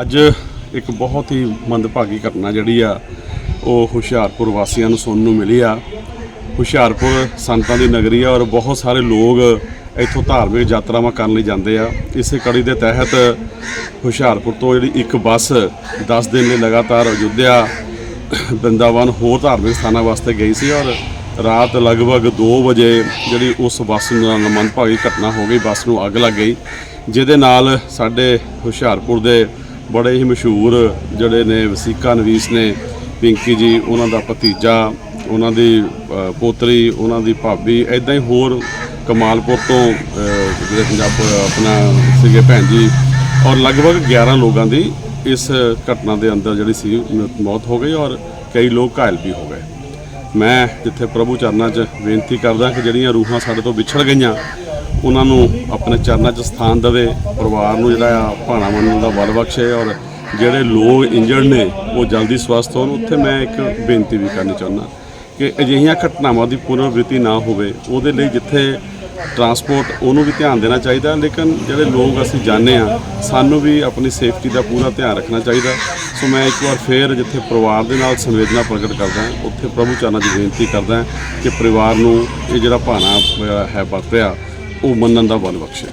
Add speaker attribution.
Speaker 1: ਅੱਜ ਇੱਕ ਬਹੁਤ ਹੀ ਮੰਦਭਾਗੀ ਘਟਨਾ ਜਿਹੜੀ ਆ, ਉਹ ਹੁਸ਼ਿਆਰਪੁਰ ਵਾਸੀਆਂ ਨੂੰ ਸੁਣਨ ਨੂੰ ਮਿਲੀ ਆ। ਹੁਸ਼ਿਆਰਪੁਰ ਸੰਤਾਂ ਦੀ ਨਗਰੀ ਆ ਔਰ ਬਹੁਤ ਸਾਰੇ ਲੋਕ ਇੱਥੋਂ ਧਾਰਮਿਕ ਯਾਤਰਾਵਾਂ ਕਰਨ ਲਈ ਜਾਂਦੇ ਆ। ਇਸੇ ਕੜੀ ਦੇ ਤਹਿਤ ਹੁਸ਼ਿਆਰਪੁਰ ਤੋਂ ਜਿਹੜੀ ਇੱਕ ਬੱਸ 10 ਦਿਨ ਲਈ ਲਗਾਤਾਰ ਅਯੁੱਧਿਆ ਬ੍ਰਿੰਦਾਵਨ ਹੋਰ ਧਾਰਮਿਕ ਸਥਾਨਾਂ ਵਾਸਤੇ ਗਈ ਸੀ ਔਰ ਰਾਤ ਲਗਭਗ 2 ਵਜੇ ਜਿਹੜੀ ਉਸ ਬੱਸ ਨਾਲ ਮੰਦਭਾਗੀ ਘਟਨਾ ਹੋ ਗਈ, ਬੱਸ ਨੂੰ ਅੱਗ ਲੱਗ ਗਈ। ਜਿਹਦੇ ਨਾਲ ਸਾਡੇ ਹੁਸ਼ਿਆਰਪੁਰ ਦੇ ਬੜੇ ਹੀ ਮਸ਼ਹੂਰ ਜਿਹੜੇ ਨੇ ਵਸੀਕਾ ਨਵੀਸ ਨੇ, ਪਿੰਕੀ ਜੀ, ਉਹਨਾਂ ਦਾ ਭਤੀਜਾ, ਉਹਨਾਂ ਦੀ ਪੋਤਰੀ, ਉਹਨਾਂ ਦੀ ਭਾਬੀ ਐਦਾਂ ਹੀ ਹੋਰ ਕਮਾਲਪੁਰ ਤੋਂ ਜਿਹੜੇ ਪੰਜਾਬ, ਆਪਣਾ ਸੀਗੇ ਭੈਣ ਜੀ ਔਰ ਲਗਭਗ 11 ਲੋਕਾਂ ਦੀ ਇਸ ਘਟਨਾ ਦੇ ਅੰਦਰ ਜਿਹੜੀ ਸੀ ਮੌਤ ਹੋ ਗਈ ਔਰ ਕਈ ਲੋਕ ਘਾਇਲ ਵੀ ਹੋ ਗਏ। ਮੈਂ ਜਿੱਥੇ ਪ੍ਰਭੂ ਚਰਨਾਂ 'ਚ ਬੇਨਤੀ ਕਰਦਾ ਕਿ ਜਿਹੜੀਆਂ ਰੂਹਾਂ ਸਾਡੇ ਤੋਂ ਵਿਛੜ ਗਈਆਂ ਉਹਨਾਂ ਨੂੰ ਆਪਣੇ ਚਰਨਾਂ 'ਚ ਸਥਾਨ ਦੇਵੇ, ਪਰਿਵਾਰ ਨੂੰ ਜਿਹੜਾ ਆ ਭਾਣਾ ਮੰਨਣ ਦਾ ਬਲ ਬਖਸ਼ੇ ਔਰ ਜਿਹੜੇ ਲੋਕ ਇੰਜਰਡ ਨੇ, ਉਹ ਜਲਦੀ ਸਵਸਥ ਹੋਣ। ਉੱਥੇ ਮੈਂ ਇੱਕ ਬੇਨਤੀ ਵੀ ਕਰਨੀ ਚਾਹੁੰਦਾ ਕਿ ਅਜਿਹੀਆਂ ਘਟਨਾਵਾਂ ਦੀ ਪੁਨਰਵ੍ਰਿਤੀ ਨਾ ਹੋਵੇ। ਉਹਦੇ ਲਈ ਜਿੱਥੇ ਟਰਾਂਸਪੋਰਟ ਉਹਨੂੰ ਵੀ ਧਿਆਨ ਦੇਣਾ ਚਾਹੀਦਾ, ਲੇਕਿਨ ਜਿਹੜੇ ਲੋਕ ਅਸੀਂ ਜਾਣਦੇ ਆ ਸਾਨੂੰ ਵੀ ਆਪਣੀ ਸੇਫਟੀ ਦਾ ਪੂਰਾ ਧਿਆਨ ਰੱਖਣਾ ਚਾਹੀਦਾ। ਸੋ ਮੈਂ ਇੱਕ ਵਾਰ ਫੇਰ ਜਿੱਥੇ ਪਰਿਵਾਰ ਦੇ ਨਾਲ ਸੰਵੇਦਨਾ ਪ੍ਰਗਟ ਕਰਦਾ, ਉੱਥੇ ਪ੍ਰਭੂ ਚਰਨਾਂ ਦੀ ਬੇਨਤੀ ਕਰਦਾ ਕਿ ਪਰਿਵਾਰ ਨੂੰ ਇਹ ਜਿਹੜਾ ਭਾਣਾ ਹੈ ਵਰਤਿਆ ਉਹ ਮੰਨਣ ਦਾ ਬਲ ਬਖਸ਼ੇ